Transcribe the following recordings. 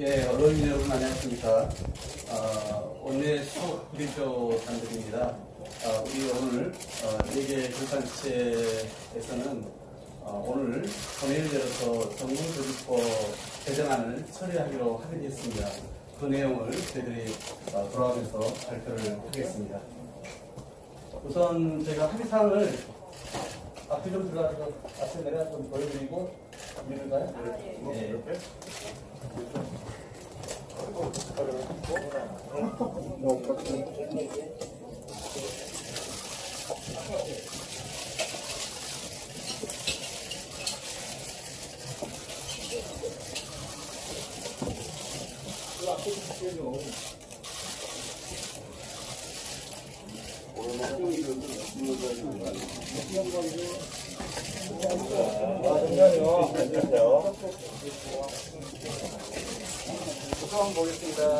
예, 어린이 여러분 안녕하십니까. 어, 오늘 수업 구리교단들입니다. 어, 우리 오늘 어, 4개 교육단체에서는 어, 오늘 본회의를 열어서 정부조직법 개정안을 처리하기로 하게 됐습니다. 그 내용을 저희들이 어, 돌아가면서 발표를 하겠습니다. 우선 제가 합의사항을 앞에 좀 들어가서 앞에 내가 좀 보여드리고 밀을까요? 네. 처음 보겠습니다.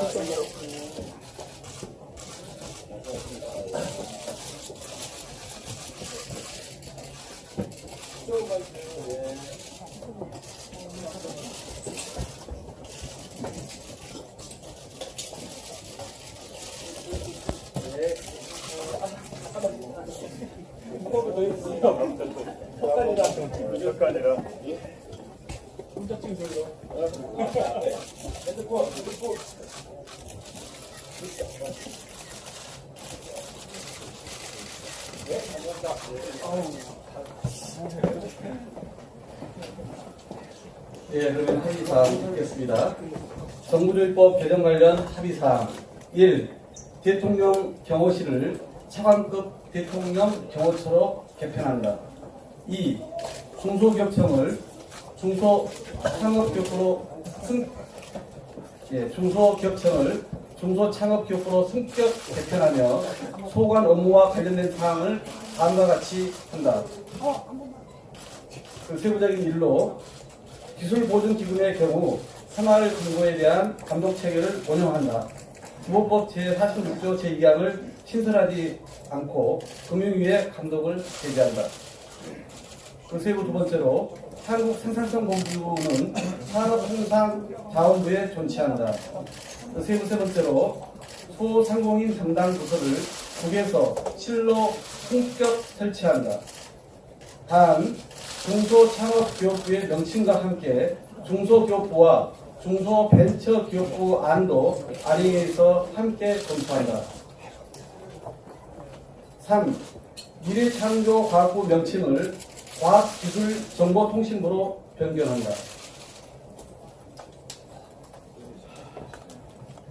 예, 그러면 합의사항 읽겠습니다. 정부조직법 개정 관련 합의사항 1. 대통령 경호실을 차관급 대통령 경호처로 개편한다. 2. 중소기업청을 중소창업기업으로 승, 예, 중소기업청을 중소창업기업으로 승격 개편하며 소관 업무와 관련된 사항을 다음과 같이 한다. 그 세부적인 일로 기술보증기금의 경우 생활 금고에 대한 감독 체계를 운영한다. 기본법 제46조 제2항을 신설하지 않고 금융위에 감독을 제기한다. 그 세부 두 번째로 한국 생산성본부는 산업생산 자원부에 존치한다. 그 세부 세 번째로 소상공인 담당 부서를 국에서 실로 품격 설치한다. 단 중소창업기업부의 명칭과 함께 중소기업부와 중소벤처기업부 안도 안행해서 함께 검토한다. 3. 미래창조과학부 명칭을 과학기술정보통신부로 변경한다.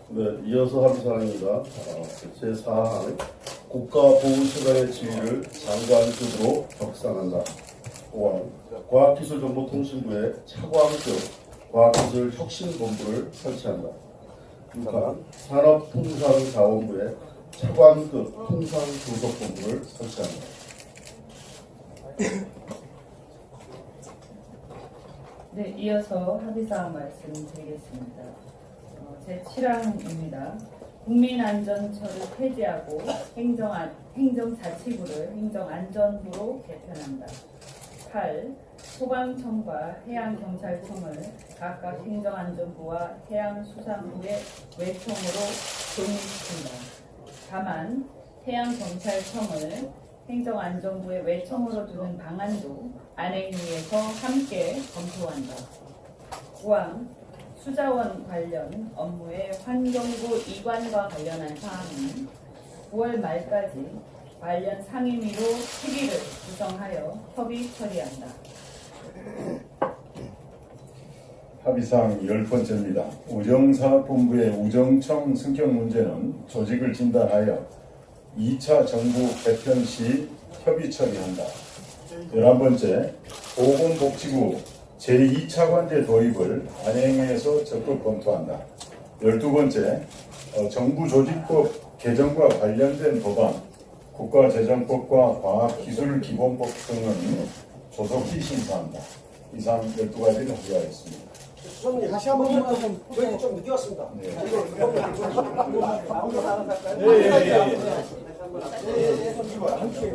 네, 이어서 합의사항입니다. 어, 제4항 국가보훈처장의 지위를 장관급으로 격상한다. 5항 과학기술정보통신부의 차관급 과학기술 혁신본부를 설치한다. 6항 산업통상자원부의 차관급 통상교섭본부를 설치한다. 네, 이어서 합의사항 말씀드리겠습니다. 어, 제7항입니다. 국민안전처를 폐지하고 행정안, 행정자치부를 행정안전부로 개편한다. 8. 소방청과 해양경찰청을 각각 행정안전부와 해양수산부의 외청으로 독립시킨다. 다만 해양경찰청을 행정안전부의 외청으로 두는 방안도 안행위에서 함께 검토한다. 9항 수자원 관련 업무의 환경부 이관과 관련한 사항은 9월 말까지 관련 상임위로 특위를 구성하여 협의 처리한다. 합의사항 열 번째입니다. 우정사업본부의 우정청 승격 문제는 조직을 진단하여 2차 정부 개편 시 협의 처리한다. 열한 번째, 보건복지부 제2차관제 도입을 안행해서 적극 검토한다. 열두 번째, 어, 정부조직법 개정과 관련된 법안, 국가재정법과 과학기술기본법 등은 조속히 심사한다. 이상 12가지를 합의하였습니다. 수석님 다시 한 번만 좀 저희 좀 늦게 왔습니다. 네. 이거 함께